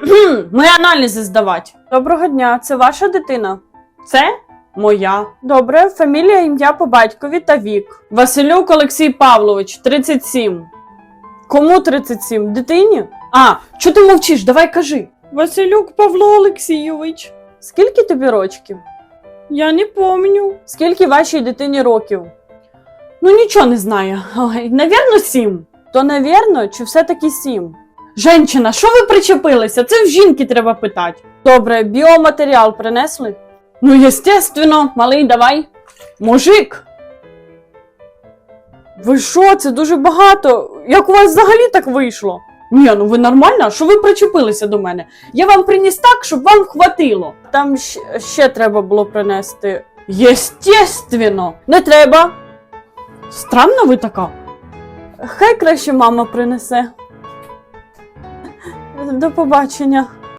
Ми аналізи здавати. Доброго дня, це ваша дитина? Це моя. Добре, фамілія, ім'я по батькові та вік. Василюк Олексій Павлович, 37. Кому 37? Дитині? А, чого ти мовчиш? Давай кажи. Василюк Павло Олексійович. Скільки тобі рочків? Я не помню. Скільки вашій дитині років? Ну нічого не знаю. Ой, навірно, сім. То навірно, чи все-таки сім? Женщина, що ви причепилися? Це в жінки треба питати. Добре, біоматеріал принесли? Ну, естественно, малий, давай. Мужик. Ви що, це дуже багато. Як у вас взагалі так вийшло? Ні, ну ви нормально? Що ви причепилися до мене? Я вам приніс так, щоб вам хватило. Там ще треба було принести. Єстественно, не треба. Странна ви така. Хай краще мама принесе. До побачення.